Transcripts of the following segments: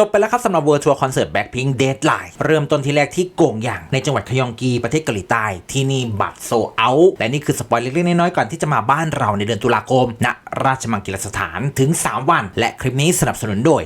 จบไปแล้วครับสำหรับ World Tour Concert Blackpink Deadline เริ่มต้นที่แรกที่โกงหยางในจังหวัดคยองกีประเทศเกาหลีใต้ที่นี่บัตรโซเอาและนี่คือสปอยเล็กๆน้อยๆก่อนที่จะมาบ้านเราในเดือนตุลาคมณราชมังคลาสถานถึง 3 วัน และคลิปนี้สนับสนุนโดย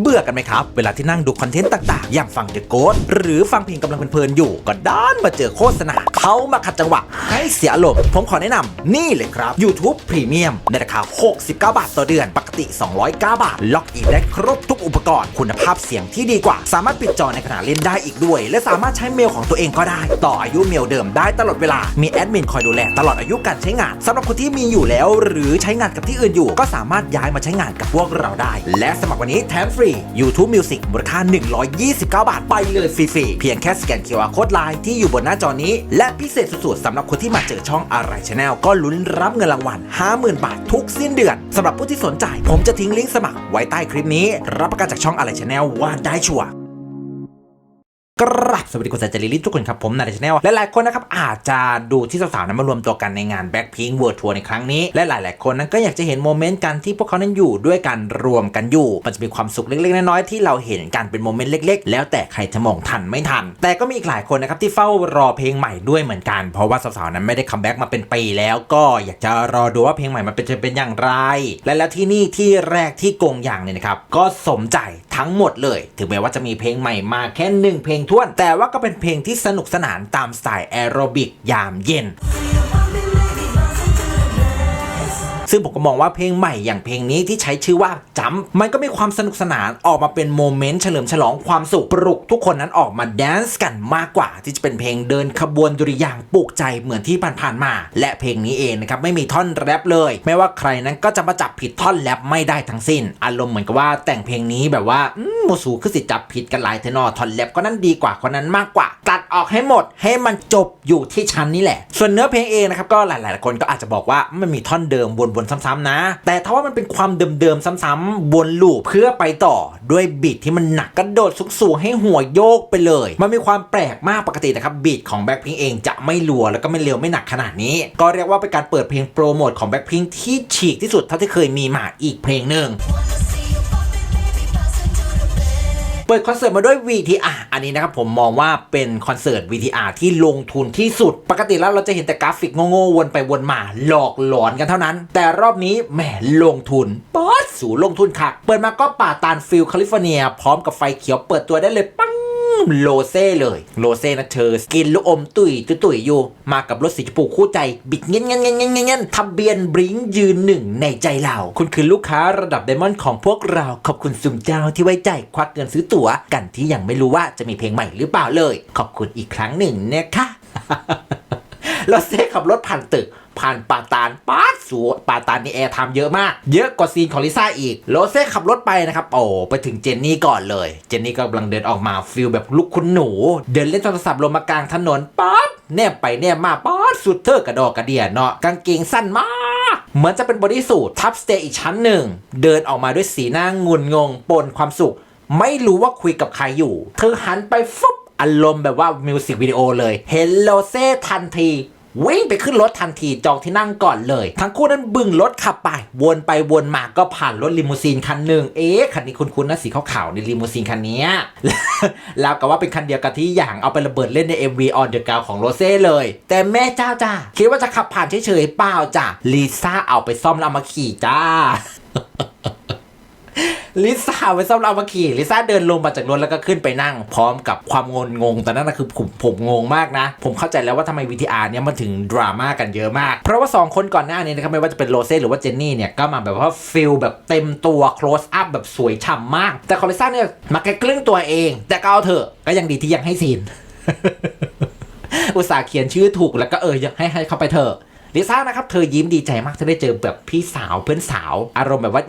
เบื่อกันไหมครับ เวลาที่นั่งดูคอนเทนต์ต่างๆ อย่างฟังเดอะโกดหรือฟังเพลงกำลังเพลินๆอยู่ ก็ด้านมาเจอโฆษณาเขามาขัดจังหวะให้เสียอารมณ์ผมขอแนะนำนี่เลยครับ YouTube Premium ในราคา 69 บาทต่อเดือน ปกติ 209 บาท ล็อกอินได้ครบทุกอุปกรณ์ คุณภาพเสียงที่ดีกว่า สามารถปิดจอในขณะเล่นได้อีกด้วย และสามารถใช้เมลของตัวเองก็ได้ ต่ออายุเมลเดิมได้ตลอดเวลา มีแอดมินคอยดูแลตลอดอายุการใช้งานสำหรับคนที่มีอยู่แล้ว หรือใช้งานกับที่อื่นอยู่ ก็สามารถย้ายมาใช้งานกับพวกเราได้ และสมัครวันนี้แถมฟรี YouTube Music มูลค่า 129 บาทไปเลยฟรีๆ เพียงแค่สแกน QR โค้ดไลน์ที่อยู่บนหน้าจอนี้ และพิเศษสุดๆสำหรับคนที่มาเจอช่องอะไรชาแนลก็ลุ้นรับเงินรางวัล 50,000 บาททุกสิ้นเดือนสำหรับผู้ที่สนใจ ผมจะทิ้งลิงก์สมัครไว้ใต้คลิปนี้ รับประกันจากช่องอะไรชาแนลว่าได้ชัวร์ กราบสวัสดีคุณสายจริลิทุกคนครับ ผมนายชาแนลและหลายคนนะครับ อาจจะดูที่สาวๆนั้นมารวมตัวกันในงาน Blackpink World Tour ในครั้งนี้ และหลายๆคนนั้นก็อยากจะเห็นโมเมนต์กันที่พวกเขานั้นอยู่ด้วยกันรวมกันอยู่ มันจะมีความสุขเล็กๆ น้อยๆที่เราเห็นกันเป็นโมเมนต์เล็ก ๆ แล้วแต่ใครจะมองทันไม่ทัน แต่ก็มีอีกหลายคนนะครับที่เฝ้ารอเพลงใหม่ด้วยเหมือนกันเพราะว่าสาวๆนั้นไม่ได้คัมแบ็กมาเป็นปีแล้วก็อยากจะรอดูว่าเพลงใหม่มันเป็นจะเป็นอย่างไร และแล้วที่นี่ที่แรกที่กงอย่างเนี่ยนะครับก็สมใจทั้งหมดเลย ถึงแม้ว่าจะมีเพลงใหม่มาแค่หนึ่งเพลงท้วน แต่ว่าก็เป็นเพลงที่สนุกสนานตามสไตล์แอโรบิกยามเย็นซึ่งผมก็มองว่าเพลงใหม่อย่างเพลงนี้ที่ใช้ชื่อว่าจัมมันก็มีความสนุกสนานออกมาเป็นโมเมนต์เฉลิมฉลองความสุขปลุกทุกคนนั้นออกมาแดนซ์กันมากกว่า ที่จะเป็นเพลงเดินขบวนดุริยางปลุกใจเหมือนที่ผ่านๆมา และเพลงนี้เองนะครับไม่มีท่อนแรปเลย ไม่ว่าใครนั้นก็จะมาจับผิดท่อนแรปไม่ได้ทั้งสิ้น อารมณ์เหมือนกับว่าแต่งเพลงนี้แบบว่าอืโมสูคือสิจับผิดกันหลายเทนอทอนแรปก็นั้นดีกว่าคนนั้นมากกว่า ตัดออกให้หมดให้มันจบอยู่ที่ชั้นนี่แหละ ส่วนเนื้อเพลงเองนะครับก็หลายๆคนก็อาจจะบอกว่ามันมีท่อนเดิมวนๆซ้ำๆนะ แต่ถ้าว่ามันเป็นความเดิมๆซ้ำๆวนลูปเพื่อไปต่อด้วยบีทที่มันหนักกระโดดสูงๆให้หัวโยกไปเลย มันมีความแปลกมากปกตินะครับบีทของแบ็คพิงเองจะไม่รัวแล้วก็ไม่เร็วไม่หนักขนาดนี้ ก็เรียกว่าเป็นการเปิดเพลงโปรโมทของแบ็คพิงที่ฉีกที่สุดเท่าที่เคยมีมาอีกเพลงหนึ่ง เปิดคอนเสิร์ตมาด้วย VTR อันนี้นะครับผมมองว่าเป็นคอนเสิร์ต VTR ที่ลงทุนที่สุด ปกติแล้วเราจะเห็นแต่กราฟิกโง่ๆวนไปวนมาหลอกหลอนกันเท่านั้น แต่รอบนี้แหมลงทุนป๊อดสูลงทุนค่ะ เปิดมาก็ป่าตาลฟิลแคลิฟอร์เนีย พร้อมกับไฟเขียวเปิดตัวได้เลยปัง โลเซ่เลย โลเซ่นะเธอ กินลูกอมตุยตุยตุยอยู่ มากับรถสีชมพูคู่ใจ บิดเงี้ยเงี้ยเงี้ยเงี้ยเงี้ยทะเบียนบริงยืนหนึ่งในใจเรา คุณคือลูกค้าระดับไดมอนด์ของพวกเรา ขอบคุณซุมเจ้าที่ไว้ใจ ควักเงินซื้อตั๋วกันที่ยังไม่รู้ว่าจะมีเพลงใหม่หรือเปล่าเลย ขอบคุณอีกครั้งหนึ่งนะคะโลเซ่ขับรถผ่านตึก ผ่านปาตาลป้าดสูป่าตาลนี่แอร์ทำเยอะมาก เยอะกว่าซีนของลิซ่าอีกโลเซ่ขับรถไปนะครับโอ้ไปถึงเจนนี่ก่อนเลย เจนนี่ก็กำลังเดินออกมาฟิลแบบลูกคุณหนู เดินเล่นโทรศัพท์ลงมากลางถนนป๊าดแนบไปแนบมาป๊าดสุดเธอกระดอกกระเดียเนาะกางเกงสั้นมากเหมือนจะเป็นบอดี้สูททับสเตย์อีกชั้นหนึ่ง เดินออกมาด้วยสีหน้างุนงง ปนความสุข ไม่รู้ว่าคุยกับใครอยู่ เธอหันไปฟุบอารมณ์แบบว่ามิวสิกวิดีโอเลย เห็นโลเซ่ทันที วิ่งไปขึ้นรถทันทีจองที่นั่งก่อนเลย ทั้งคู่นั้นบึงรถขับไป วนไปวนมาก็ผ่านรถลิมูซีนคันหนึ่งเอ๊ะคันนี้คุ้นๆนะสีขาวๆในลิมูซีนคันนี้แล้วก็ว่าเป็นคันเดียวกับที่อย่างเอาไประเบิดเล่นใน MV on the ground ของโรเซ่เลย แต่แม่เจ้าจ้าคิดว่าจะขับผ่านเฉยๆเปล่าจ้ะลิซ่าเอาไปซ่อมแล้วมาขี่จ้า ลิซ่าไปซ่อมแล้วเอามาขี่ลิซ่าเดินลงมาจากรถแล้วก็ขึ้นไปนั่ง พร้อมกับความงนงงตอนนั้นนะคือผมผมงงมากนะ ผมเข้าใจแล้วว่าทำไม VTR เนี่ยมันถึงดราม่ากันเยอะมาก เพราะว่า 2 คนก่อนหน้านี้นะครับไม่ว่าจะเป็นโรเซ่หรือว่าเจนนี่เนี่ยก็มาแบบว่าฟิลแบบเต็มตัว close up แบบสวยฉ่ำมาก แต่คอลิซ่าเนี่ยมาแค่ครึ่งตัวเอง แต่ก็เอาเถอะก็ยังดีที่ยังให้ซีนอุตส่าห์เขียนชื่อถูกแล้วก็เออยังให้ให้เข้าไปเถอะลิซ่านะครับ เธอยิ้มดีใจมากที่ได้เจอแบบพี่สาวเพื่อนสาว อารมณ์แบบว่า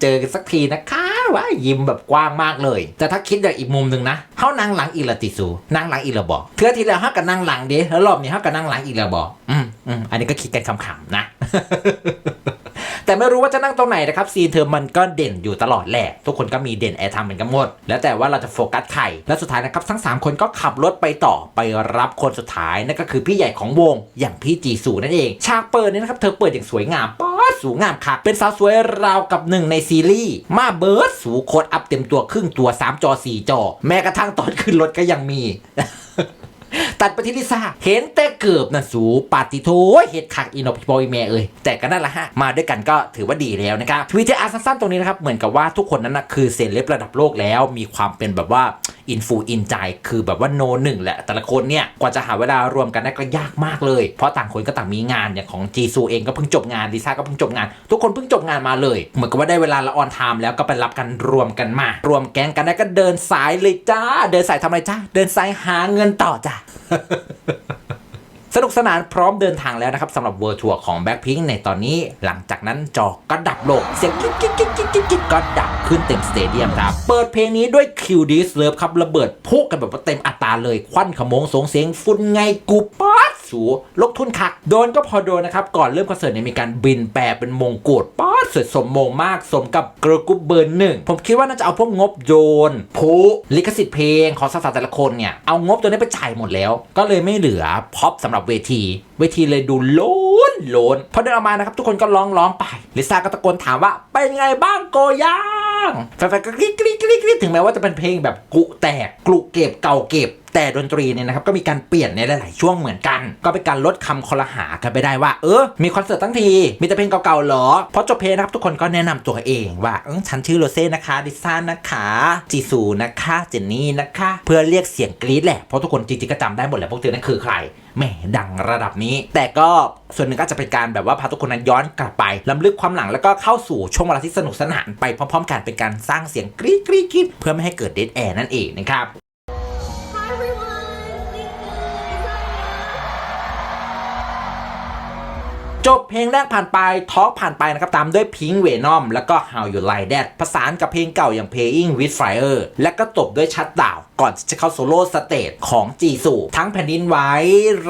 เจอกันสักทีนะคะว่ายิ้มแบบกว้างมากเลย แต่ถ้าคิดอย่างอีกมุมหนึ่งนะเขานั่งหลังอีละติสูนั่งหลังอีละบอกเพื่อที่แล้วเขากันนั่งหลังเดีแล้วรอบนี้เขากันนั่งหลังอีละบอกอืมอืมอันนี้ก็คิดกันขำๆนะแต่ไม่รู้ว่าจะนั่งตรงไหนนะครับ ซีนเธอมันก็เด่นอยู่ตลอดแหละ ทุกคนก็มีเด่นแอร์ทำเหมือนกันหมด แล้วแต่ว่าเราจะโฟกัสใครและสุดท้ายนะครับ ทั้ง 3 คนก็ขับรถไปต่อไปรับคนสุดท้ายนั่นก็คือพี่ใหญ่ของวงอย่างพี่จีสูนั่นเอง ฉากเปิดเนี่ยนะครับ เธอเปิดอย่างสวยงามป๊อ สูงงามค่ะเป็นสาวสวยราวกับหนึ่งในซีรีส์มาเบิร์ดสูโคตรอัพเต็มตัวครึ่งตัว 3 จอ 4 จอ แม้กระทั่งตอนขึ้นรถก็ยังมีตัดไปที่ลิซ่า เห็นแต่เกือบนะสูปาติโถเห็ดคักอินโนพิโปอีเมเอ้ยแต่ก็นั่นแหละฮะ มาด้วยกันก็ถือว่าดีแล้วนะครับทวีตอาร์สั้นๆตรงนี้นะครับ เหมือนกับว่าทุกคนนั้นนะคือเซเลบระดับโลกแล้ว มีความเป็นแบบว่า อินฟูอินใจคือแบบว่าโนหนึ่งแหละ แต่ละคนเนี่ยกว่าจะหาเวลารวมกันได้ก็ยากมากเลย เพราะต่างคนก็ต่างมีงานอย่างของจีซูเองก็เพิ่งจบงานลิซ่าก็เพิ่งจบงาน ทุกคนเพิ่งจบงานมาเลย เหมือนกับว่าได้เวลาละออนไทม์แล้วก็ไปรับกันรวมกันมา รวมแก๊งกันได้ก็เดินสายเลยจ้า เดินสายทำอะไรจ้าเดินสายหาเงินต่อจ้า สนุกสนานพร้อมเดินทางแล้วนะครับสำหรับเวอร์ทัวร์ของแบ็คพิงในตอนนี้ หลังจากนั้นจอก็ดับลงเสียงกิ๊กกิ๊กกิ๊กกิ๊กกิ๊กก็ดับขึ้นเต็มสเตเดียมครับเปิดเพลงนี้ด้วยคิวดิสเลิฟครับระเบิดพุ่กันแบบว่าเต็มอัตราเลยควันขโมงสงเสียงฝุ่นไงกูป๊า สูลกทุนคัก โดนก็พอโดนนะครับ ก่อนเริ่มคอนเสิร์ตเนี่ยมีการบินแปรเป็นมงกุฎป๊าดสวยสมมงมากสมกับเกรุ๊ปเบอร์หนึ่ง ผมคิดว่าน่าจะเอาพวกงบโยนผูลิขสิทธิ์เพลงของสาวๆแต่ละคนเนี่ย เอางบตัวนี้ไปจ่ายหมดแล้ว ก็เลยไม่เหลือพ็อปสำหรับเวที เวทีเลยดูโล้นโลนพอเดินออกมานะครับทุกคนก็ร้องร้องไปลิซ่าก็ตะโกนถามว่าเป็นไงบ้างโกย่า งแฟนๆก็กรี๊ดกรี๊ดกรี๊ดกรี๊ดถึงแม้ว่าจะเป็นเพลงแบบกุแตกกลุเก็บเก่าเก็บแต่ดนตรีเนี่ยนะครับก็มีการเปลี่ยนในหลาย ๆ ช่วงเหมือนกัน ก็เป็นการลดคำคอรหากันไปได้ว่า เออ มีคอนเสิร์ตทั้งที มีแต่เพลงเก่าๆหรอพอจบเพลงนะครับทุกคนก็แนะนำตัวเองว่าเออฉันชื่อโรเซ่นะคะ ดิซ่านะคะจีซูนะคะ เจนนี่นะคะ เพื่อเรียกเสียงกรี๊ดแหละเพราะทุกคนจริง ๆ ก็จำได้หมดแหละพวกเธอนั่นคือใคร แหม่ดังระดับนี้ แต่ก็ส่วนหนึ่งก็จะเป็นการแบบว่าพาทุกคนนั้นย้อนกลับไปลำลึกความหลังแล้วก็เข้าสู่ช่วงเวลาที่สนุกสนานไปพร้อมๆ กันเป็นการสร้างเสียงกรี๊ดกรี๊ดกรี๊ดเพื่อไม่ให้เกิดเดดแอร์นั่นเองนะครับจบเพลงแรกผ่านไปทอล์กผ่านไปนะครับ ตามด้วย Pink Venom แล้วก็ How You Like That ผสานกับเพลงเก่าอย่าง Playing with Fire และก็ตบด้วยชัดดาวก่อนที่จะเข้าโซโล่สเตจของจีสูทั้งแผ่นดินไหว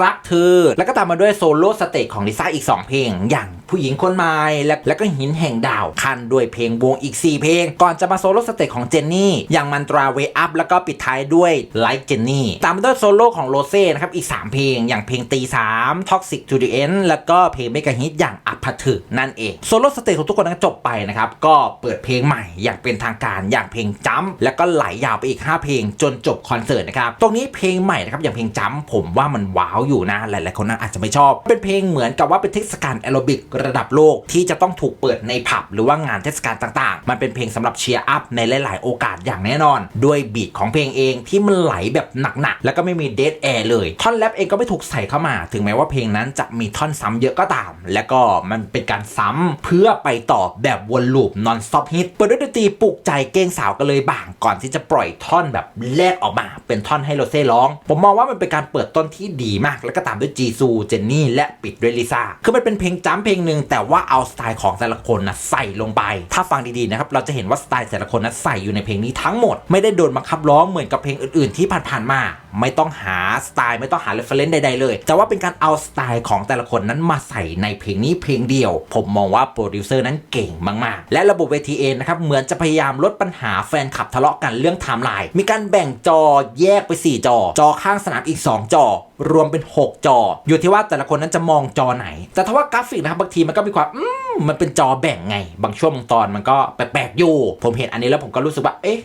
รักเธอ แล้วก็ตามมาด้วยโซโล่สเตจของลิซ่าอีก 2 เพลง อย่างผู้หญิงคนใหม่และแล้วก็หินแห่งดาวคันด้วยเพลงวงอีก 4 เพลง ก่อนจะมาโซโล่สเตจของเจนนี่ อย่างมันตราเวอัพแล้วก็ปิดท้ายด้วย Like Jenny ตามมาด้วยโซโล่ของโรเซ่นะครับอีก 3 เพลง อย่างเพลงตี3 Toxic to the End แล้วก็เพลงเมกะฮิตอย่างอัพพถึนั่นเองโซโล่สเตจของทุกคนนั้นจบไปนะครับก็เปิดเพลงใหม่อย่างเป็นทางการอย่างเพลงจัมแล้วก็ไหลยาวไปอีก 5 เพลงจนจบคอนเสิร์ตนะครับ ตรงนี้เพลงใหม่นะครับอย่างเพลงจัมผมว่ามันว้าวอยู่นะหลายๆคนนั้นอาจจะไม่ชอบ เป็นเพลงเหมือนกับว่าเป็นเทศกาลแอโรบิกระดับโลกที่จะต้องถูกเปิดในผับหรือว่างานเทศกาลต่างๆ มันเป็นเพลงสำหรับเชียร์อัพในหลาย ๆ โอกาสอย่างแน่นอน ด้วยบีทของเพลงเองที่มันไหลแบบหนักๆแล้วก็ไม่มีเด a แอร์เลย ท่อนแรปเองก็ไม่ถูกใส่เข้ามา ถึงแม้ว่าเพลงนั้นจะมีท่อนซ้ำเยอะก็ตาม แล้วก็มันเป็นการซ้ำเพื่อไปต่อแบบวนลูปนอนสต็อปฮิตเปิดด้วยดนตรีปลุกใจเก้งสาวกันเลยบางก่อนที่จะปล่อยท่อนแบบแรกออกมาเป็นท่อนให้โรเซ่ร้อง ผมมองว่ามันเป็นการเปิดต้นที่ดีมาก แล้วก็ตามด้วยจีซูเจนนี่และปิดด้วยลิซ่าคือมันเป็นเพลงจ้ำเพลงหนึ่งแต่ว่าเอาสไตล์ของแต่ละคนนะใส่ลงไป ถ้าฟังดีๆนะครับเราจะเห็นว่าสไตล์แต่ละคนนะใส่อยู่ในเพลงนี้ทั้งหมดไม่ได้โดนบังคับร้องเหมือนกับเพลงอื่นๆ ที่ผ่านๆมา ไม่ต้องหาสไตล์ไม่ต้องหาเรฟเฟรนซ์ใดๆเลย แต่ว่าเป็นการเอาสไตล์ของแต่ละคนนั้นมาใส่ในเพลงนี้เพลงเดียว ผมมองว่าโปรดิวเซอร์นั้นเก่งมากๆ และระบบเวทีเองนะครับเหมือนจะพยายามลดปัญหาแฟนคลับทะเลาะกันเรื่องไทม์ไลน์มีการแบ่งจอแยกไป 4 จอ จอข้างสนามอีก 2 จอ รวมเป็น 6 จอ อยู่ที่ว่าแต่ละคนนั้นจะมองจอไหน แต่ถ้าว่ากราฟิกนะครับบางทีมันก็มีความอืมมันเป็นจอแบ่งไง บางช่วงบางตอนมันก็แปลกๆอยู่ ผมเห็นอันนี้แล้วผมก็รู้สึกว่า เอ๊ะ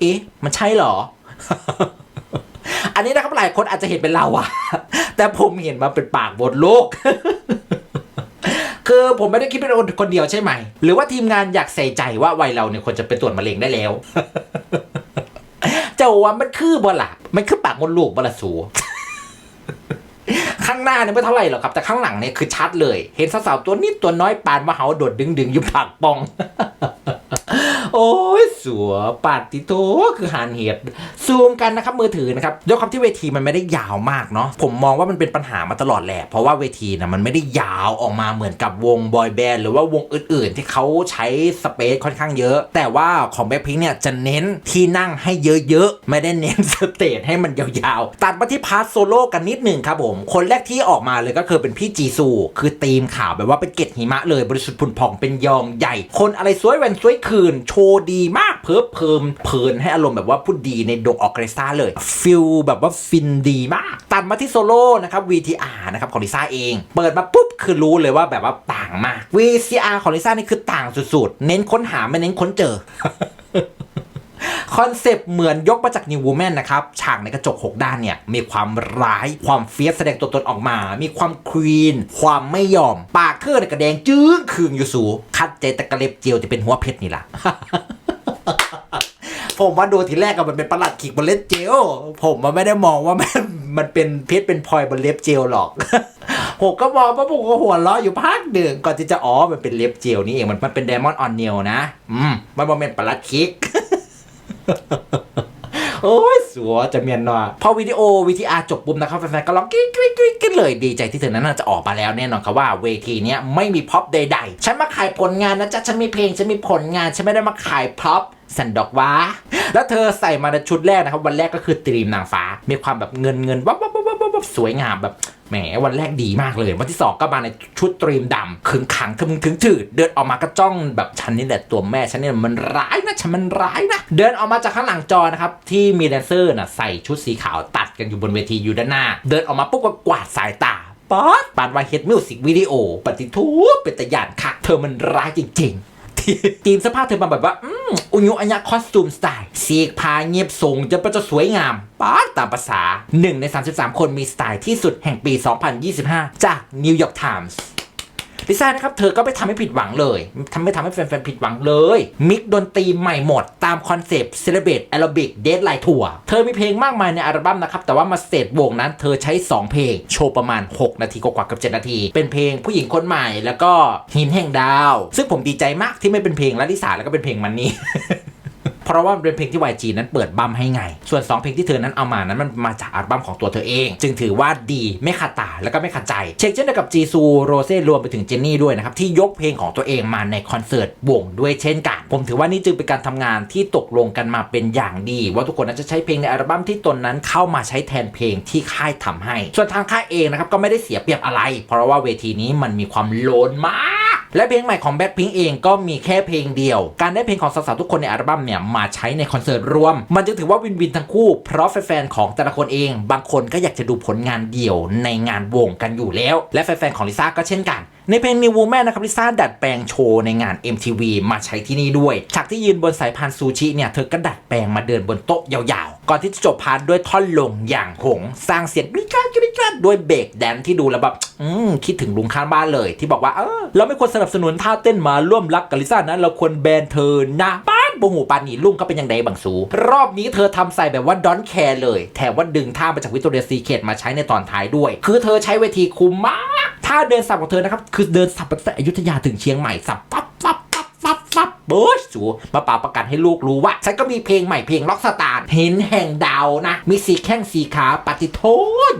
เอ๊ะ มันใช่เหรอ อันนี้นะครับหลายคนอาจจะเห็นเป็นเราอะแต่ผมเห็นมาเป็นปากบนโลกคือผมไม่ได้คิดเป็นคนคนเดียวใช่ไหม หรือว่าทีมงานอยากใส่ใจว่าวัยเราเนี่ยควรจะไปตรวจมะเร็งได้แล้ว เจ้าว่ามันคือบ่ล่ะมันคือปากมดลูกบ่ละสูข้างหน้าเนี่ยไม่เท่าไหร่หรอกครับ แต่ข้างหลังเนี่ยคือชัดเลย เห็นสาวๆตัวนิดตัวน้อยปานมาเหาโดดดึงดึงๆอยู่ปากปอง โอ้ยสัวปาติโตคือหานเหตุซูมกันนะครับมือถือนะครับด้วยความที่เวทีมันไม่ได้ยาวมากเนาะผมมองว่ามันเป็นปัญหามาตลอดแหละ เพราะว่าเวทีนะมันไม่ได้ยาวออกมาเหมือนกับวงบอยแบนด์หรือว่าวงอื่น ๆ ที่เขาใช้สเปซค่อนข้างเยอะ แต่ว่าของแบ็คพิงเนี่ยจะเน้นที่นั่งให้เยอะๆ ไม่ได้เน้นสเตจให้มันยาวๆ ตัดมาที่พาร์ทโซโล่กันนิดหนึ่งครับผม คนแรกที่ออกมาเลยก็คือเป็นพี่จีซู คือธีมข่าวแบบว่าเป็นเกล็ดหิมะเลยบริสุทธิ์ผุนผ่องเป็นยองใหญ่ คนอะไรสวยแวนสวยคืนโชวดีมากเพิ่มเพิ่มเพลินให้อารมณ์แบบว่าพูดดีในดงออร์เคสตราเลยฟิลแบบว่าฟินดีมากตัดมาที่โซโล่นะครับ VTR นะครับของลิซ่าเอง เปิดมาปุ๊บคือรู้เลยว่าแบบว่าต่างมาก VCR ของลิซ่านี่คือต่างสุดๆ เน้นค้นหาไม่เน้นค้นเจอ คอนเซปต์เหมือนยกมาจาก New Woman นะครับ ฉากในกระจก 6 ด้านเนี่ย มีความร้าย ความเฟียสแสดงตัวตนออกมา มีความควีน ความไม่ยอม ปากเครื่องในกระแดงจึ้งคืงอยู่สู คัดใจตะกระเล็บเจียวที่เป็นหัวเพชรนี่ล่ะผมว่าดูทีแรกก็มันเป็นประหลัดขีกบนเล็บเจล ผมมันไม่ได้มองว่ามันมันเป็นเพชรเป็นพลอยบนเล็บเจลหรอก ผมก็มองว่าผมก็หัวเราะอยู่พักหนึ่งก่อนที่จะอ๋อมันเป็นเล็บเจลนี่เองมันมันเป็นไดมอนด์ออนเนลนะ อืมมันเป็นประหลัดคิก โอ้ยสัวจะเมียนนอพอวิดีโอวิทีอาร์จบปุ๊บนะครับแฟนๆก็ร้องกรี๊ดกรี๊ดกรี๊ดกันเลยดีใจที่เธอนั้นจะออกมาแล้วแน่นอนครับว่าเวทีเนี้ยไม่มีพ็อปใดๆ ฉันมาขายผลงานนะจ๊ะ ฉันมีเพลง ฉันมีผลงาน ฉันไม่ได้มาขายพ็อป สันดอกว้า แล้วเธอใส่มาในชุดแรกนะครับ วันแรกก็คือตรีมนางฟ้า มีความแบบเงินเงินวับวับวับวับวับสวยงามแบบแหมวันแรกดีมากเลย วันที่สองก็มาในชุดตรีมดำขึงขังถึงถึงถืดเดินออกมาก็จ้องแบบฉันนี่แหละตัวแม่ฉันนี่มันร้ายนะฉันมันร้ายนะเดินออกมาจากข้างหลังจอนะครับที่มีแดนเซอร์น่ะใส่ชุดสีขาวตัดกันอยู่บนเวทีอยู่ด้านหน้า เดินออกมาปุ๊บก็กวาดสายตาป๊อดปานวาเฮดมิวสิกวิดีโอปฏิทูปเป็นตะยานค่ะเธอมันร้ายจริง ๆ ทีมเสภาพเธอมาแบบว่าอืมอุยุอัญญาคอสตูมสไตล์สีกพาเงียบสูงจะเป็นจะสวยงามป้าตามภาษา 1 ใน 33 คนมีสไตล์ที่สุดแห่งปี 2025 จากนิวยอร์กไทมส์ ลิซ่านะครับเธอก็ไม่ทำให้ผิดหวังเลยทำไม่ทำให้แฟนๆผิดหวังเลย มิกดนตรีใหม่หมดตามคอนเซปต์เซเลเบตแอโรบิกเดทไลทัวร์เธอมีเพลงมากมายในอัลบั้มนะครับ แต่ว่ามาสเตจวงนั้นเธอใช้ 2 เพลง โชว์ประมาณ 6 นาทีกว่ากับ 7 นาที เป็นเพลงผู้หญิงคนใหม่แล้วก็หินแห่งดาว ซึ่งผมดีใจมากที่ไม่เป็นเพลงลาลิสาแล้วก็เป็นเพลงมันนี่ เพราะว่าเป็นเพลงที่ YG นั้นเปิดบัมให้ไง ส่วน 2 เพลงที่เธอนั้นเอามานั้นมันมาจากอัลบั้มของตัวเธอเอง จึงถือว่าดีไม่ขัดตาแล้วก็ไม่ขัดใจ เช็คเช่นเดียวกับจีซูโรเซ่รวมไปถึงเจนนี่ด้วยนะครับที่ยกเพลงของตัวเองมาในคอนเสิร์ตวงด้วยเช่นกัน ผมถือว่านี่จึงเป็นการทำงานที่ตกลงกันมาเป็นอย่างดี ว่าทุกคนนั้นจะใช้เพลงในอัลบั้มที่ตนนั้นเข้ามาใช้แทนเพลงที่ค่ายทำให้ ส่วนทางค่ายเองนะครับก็ไม่ได้เสียเปรียบอะไร เพราะว่าเวทีนี้มันมีความโลนมาก และเพลงใหม่ของแบ็คพิงเองก็มีแค่เพลงเดียว การได้เพลงของสาวๆทุกคนในอัลบั้มเนี่ยมาใช้ในคอนเสิร์ตรวม มันจึงถือว่าวินวินทั้งคู่ เพราะแฟนๆของแต่ละคนเอง บางคนก็อยากจะดูผลงานเดี่ยวในงานวงกันอยู่แล้ว และแฟนๆของลิซ่าก็เช่นกันในเพลง New Woman นะครับลิซ่าดัดแปลงโชว์ในงาน MTV มาใช้ที่นี่ด้วย ฉากที่ยืนบนสายพานซูชิเนี่ยเธอก็ดัดแปลงมาเดินบนโต๊ะยาว ก่อนที่จะจบพาร์ทด้วยท่อนลงอย่างหง สร้างเสียงกริ๊กกราดกริ๊กกราดด้วยเบรกแดนที่ดูแล้วแบบอืมคิดถึงลุงข้างบ้านเลย ที่บอกว่าเออเราไม่ควรสนับสนุนท่าเต้นมาร่วมรักกับลิซ่านะเราควรแบนเธอนะป้านโบหูปานนี่ลุงเขาเป็นยังไงบังสู รอบนี้เธอทำใส่แบบว่าดอนแคร์เลยแถมว่าดึงท่ามาจากวิตอเรียซีเคทมาใช้ในตอนท้ายด้วย คือเธอใช้เวทีคุ้มมากถ้าเดินสับของเธอนะครับคือเดินสับตั้งแต่อยุธยาถึงเชียงใหม่สับปั๊บปั๊บ ปั๊บปั๊บปั๊บโบ๊ชสูมาป่าประกาศให้ลูกรู้ว่า ฉันก็มีเพลงใหม่เพลงล็อกสตาร์เห็นแห่งดาวนะ มีสีแข้งสีขาปฏิโท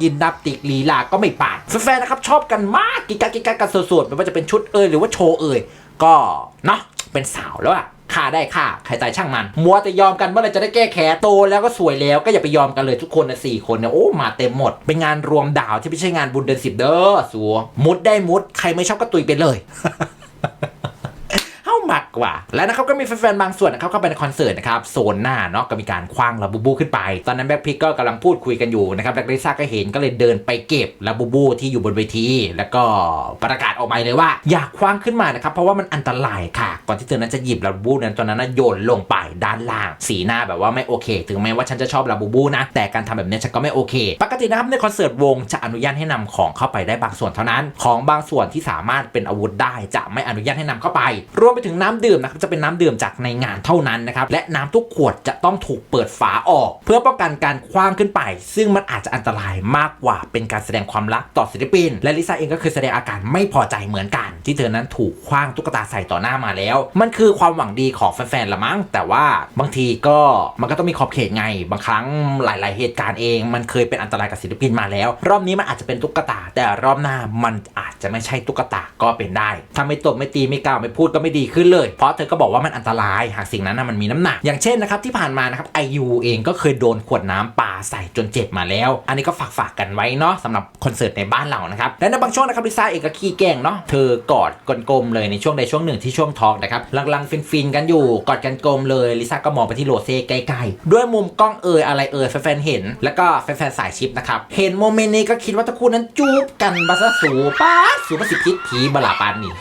ยินนับติกลีลาก็ไม่ปานแฟนๆนะครับชอบกันมากกิกากิกากันสดๆไม่ว่าจะเป็นชุดเอ่ยหรือว่าโชว์เอ่ยก็เนาะเป็นสาวแล้วอะค่าได้ค่าใครตายช่างมัน มัวแต่ยอมกันเมื่อไรจะได้แก้แค้นโตแล้วก็สวยแล้วก็อย่าไปยอมกันเลยทุกคนนะสี่คนเนี่ยโอ้มาเต็มหมด เป็นงานรวมดาวที่ไม่ใช่งานบุญเดือนสิบเด้อสัวมุดได้มุดใครไม่ชอบก็ตุยไปเลย มากกว่า และนะครับก็มีแฟนๆบางส่วนนะครับเข้าไปในคอนเสิร์ตนะครับโซนหน้าเนาะก็มีการคว้างลาบูบูขึ้นไป ตอนนั้นแบ็คพิกก็กำลังพูดคุยกันอยู่นะครับแบ็คลิซ่าก็เห็นก็เลยเดินไปเก็บลาบูบูที่อยู่บนเวที แล้วก็ประกาศออกมาเลยว่า อยากคว้างขึ้นมานะครับเพราะว่ามันอันตรายค่ะ ก่อนที่เธอนั้นจะหยิบลาบูบูนั้นตอนนั้นนะโยนลงไปด้านล่าง สีหน้าแบบว่าไม่โอเค ถึงแม้ว่าฉันจะชอบลาบูบูนะแต่การทำแบบนี้ฉันก็ไม่โอเค ปกตินะครับในคอนเสิร์ตวงจะอนุญาตให้นำของเข้าไปได้บางส่วนเท่านั้น ของบางส่วนที่สามารถเป็นอาวุธได้จะไม่อนุญาตให้นำเข้าไป รวมไปถึงน้ำดื่มนะครับจะเป็นน้ำดื่มจากในงานเท่านั้นนะครับและน้ำทุกขวดจะต้องถูกเปิดฝาออก เพื่อป้องกันการคว้างขึ้นไป ซึ่งมันอาจจะอันตรายมากกว่าเป็นการแสดงความรักต่อศิลปิน และลิซ่าเองก็เคยแสดงอาการไม่พอใจเหมือนกัน ที่เธอนั้นถูกคว้างตุ๊กตาใส่ต่อหน้ามาแล้ว มันคือความหวังดีของแฟนๆละมั้ง แต่ว่าบางทีก็มันก็ต้องมีขอบเขตไง บางครั้งหลาย ๆ เหตุการณ์เอง มันเคยเป็นอันตรายกับศิลปินมาแล้ว รอบนี้มันอาจจะเป็นตุ๊กตา แต่รอบหน้ามันอาจจะไม่ใช่ตุ๊กตาก็เป็นได้ถ้าไม่ตบไม่ตีไม่กล่าวไม่พูดก็ไม่ดีขึ้นเลย เพราะเธอก็บอกว่ามันอันตรายหากสิ่งนั้นนะมันมีน้ำหนัก อย่างเช่นนะครับที่ผ่านมานะครับไอยูเองก็เคยโดนขวดน้ำปาใส่จนเจ็บมาแล้ว อันนี้ก็ฝากฝากกันไว้เนาะสำหรับคอนเสิร์ตในบ้านเรานะครับและในบางช่วงนะครับลิซ่าเองก็ขี้แกล้งเนาะเธอกอดกันกลมเลยในช่วงใดช่วงหนึ่งที่ช่วงทอล์กนะครับลังๆฟินๆกันอยู่กอดกันกลมเลยลิซ่าก็มองไปที่โรเซ่ใกล้ๆด้วยมุมกล้องเอ่ยอะไรเอ่ยแฟนๆเห็น แล้วก็แฟนๆสายชิปนะครับเห็นโมเมนต์นี้ก็คิดว่าทั้งคู่นั้นจูบกันบาซะสูป้าสูประสิทธิผีบลาปานนี่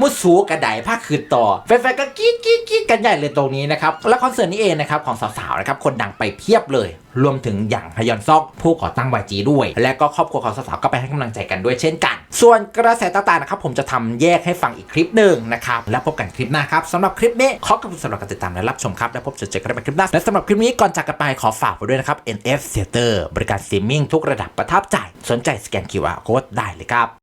มุดสูกระไดผ้าคืนต่อแฟนๆก็กรี๊ดกรี๊ดกรี๊ดกันใหญ่เลยตรงนี้นะครับและคอนเสิร์ตนี้เองนะครับของสาวๆนะครับคนดังไปเพียบเลย รวมถึงอย่างฮยอนซอกผู้ก่อตั้ง YG ด้วย และก็ครอบครัวของสาวๆก็ไปให้กำลังใจกันด้วยเช่นกัน ส่วนกระแสต่างๆนะครับผมจะทำแยกให้ฟังอีกคลิปหนึ่งนะครับแล้วพบกันคลิปหน้าครับสำหรับคลิปนี้ขอบคุณสำหรับการติดตามและรับชมครับและพบเจอกันในคลิปหน้าและสำหรับคลิปนี้ก่อนจากกันไปขอฝากไว้ด้วยนะครับ NF Theater บริการสตรีมมิ่งทุกระดับประทับใจสนใจสแกน QR Code ได้เลยครับ